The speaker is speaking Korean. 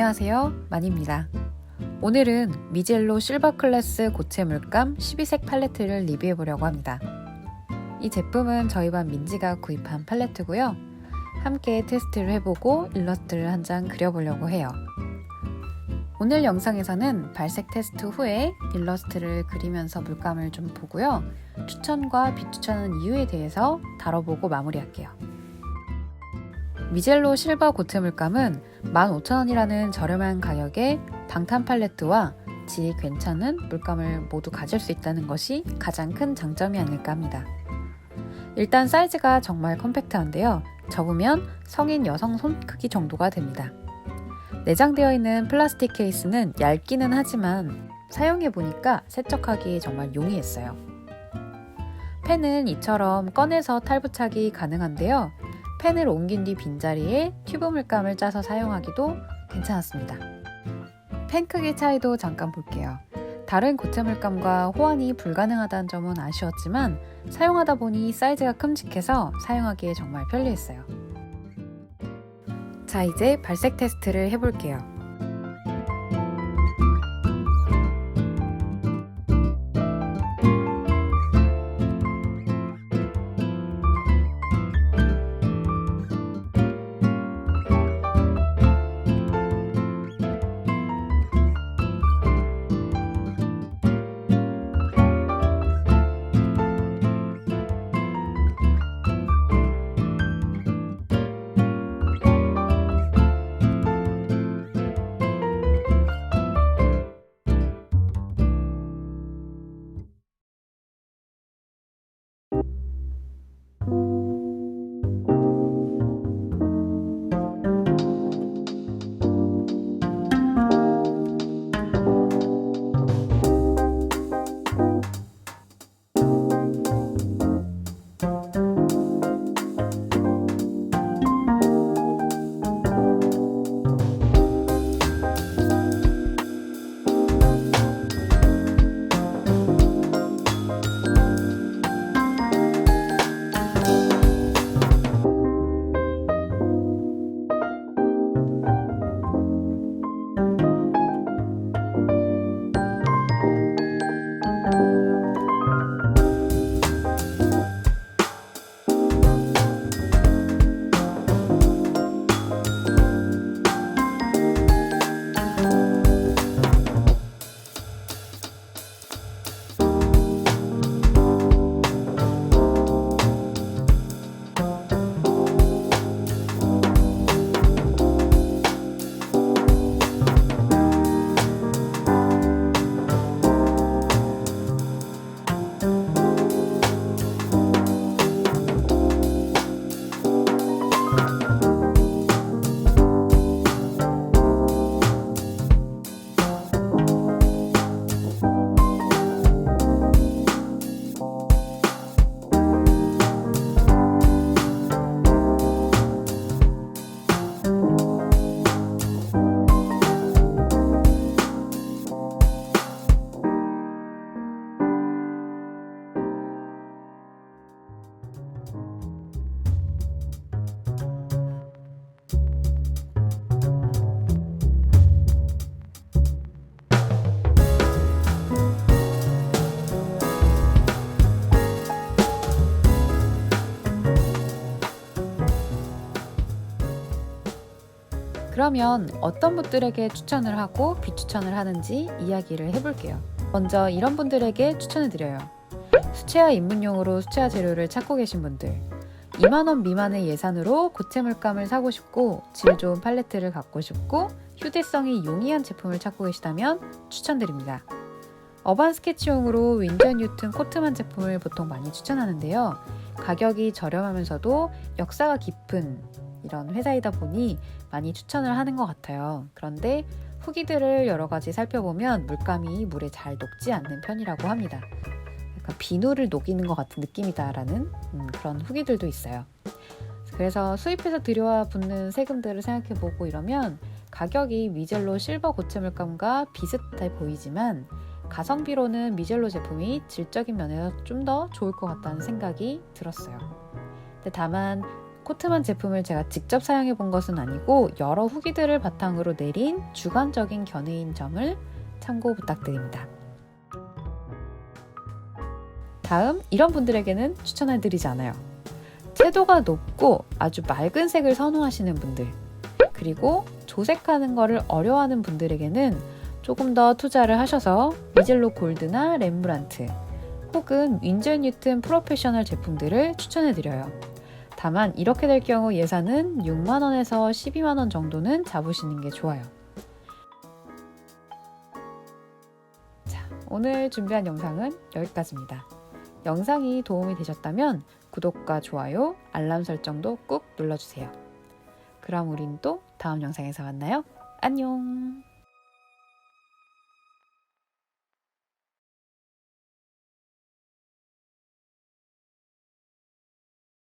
안녕하세요. 만입니다. 오늘은 미젤로 실버 클래스 고체 물감 12색 팔레트를 리뷰해 보려고 합니다. 이 제품은 저희 반 민지가 구입한 팔레트고요. 함께 테스트를 해보고 일러스트를 한 장 그려보려고 해요. 오늘 영상에서는 발색 테스트 후에 일러스트를 그리면서 물감을 좀 보고요. 추천과 비추천한 이유에 대해서 다뤄보고 마무리할게요. 미젤로 실버 고체 물감은 15,000원이라는 저렴한 가격에 방탄 팔레트와 질이 괜찮은 물감을 모두 가질 수 있다는 것이 가장 큰 장점이 아닐까 합니다. 일단 사이즈가 정말 컴팩트한데요. 접으면 성인 여성 손 크기 정도가 됩니다. 내장되어 있는 플라스틱 케이스는 얇기는 하지만 사용해 보니까 세척하기 정말 용이했어요. 펜은 이처럼 꺼내서 탈부착이 가능한데요. 펜을 옮긴 뒤 빈자리에 튜브 물감을 짜서 사용하기도 괜찮았습니다. 펜 크기 차이도 잠깐 볼게요. 다른 고체 물감과 호환이 불가능하다는 점은 아쉬웠지만 사용하다 보니 사이즈가 큼직해서 사용하기에 정말 편리했어요. 자, 이제 발색 테스트를 해볼게요. 그러면 어떤 분들에게 추천을 하고 비추천을 하는지 이야기를 해볼게요. 먼저 이런 분들에게 추천을 드려요. 수채화 입문용으로 수채화 재료를 찾고 계신 분들. 2만원 미만의 예산으로 고체 물감을 사고 싶고 질 좋은 팔레트를 갖고 싶고 휴대성이 용이한 제품을 찾고 계시다면 추천드립니다. 어반 스케치용으로 윈전 뉴튼 코트만 제품을 보통 많이 추천하는데요. 가격이 저렴하면서도 역사가 깊은 이런 회사이다 보니 많이 추천을 하는 것 같아요. 그런데 후기들을 여러 가지 살펴보면 물감이 물에 잘 녹지 않는 편이라고 합니다. 약간 비누를 녹이는 것 같은 느낌이다라는 음, 그런 후기들도 있어요. 그래서 수입해서 들여와 붙는 세금들을 생각해보고 이러면 가격이 미젤로 실버 고체 물감과 비슷해 보이지만 가성비로는 미젤로 제품이 질적인 면에서 좀 더 좋을 것 같다는 생각이 들었어요. 다만 코트만 제품을 제가 직접 사용해 본 것은 아니고 여러 후기들을 바탕으로 내린 주관적인 견해인 점을 참고 부탁드립니다. 다음 이런 분들에게는 추천해 드리지 않아요. 채도가 높고 아주 맑은 색을 선호하시는 분들 그리고 조색하는 거를 어려워하는 분들에게는 조금 더 투자를 하셔서 미젤로 골드나 렘브란트 혹은 윈젤 뉴튼 프로페셔널 제품들을 추천해 드려요. 다만 이렇게 될 경우 예산은 6만 원에서 12만 원 정도는 잡으시는 게 좋아요. 자, 오늘 준비한 영상은 여기까지입니다. 영상이 도움이 되셨다면 구독과 좋아요, 알람 설정도 꾹 눌러주세요. 그럼 우린 또 다음 영상에서 만나요. 안녕!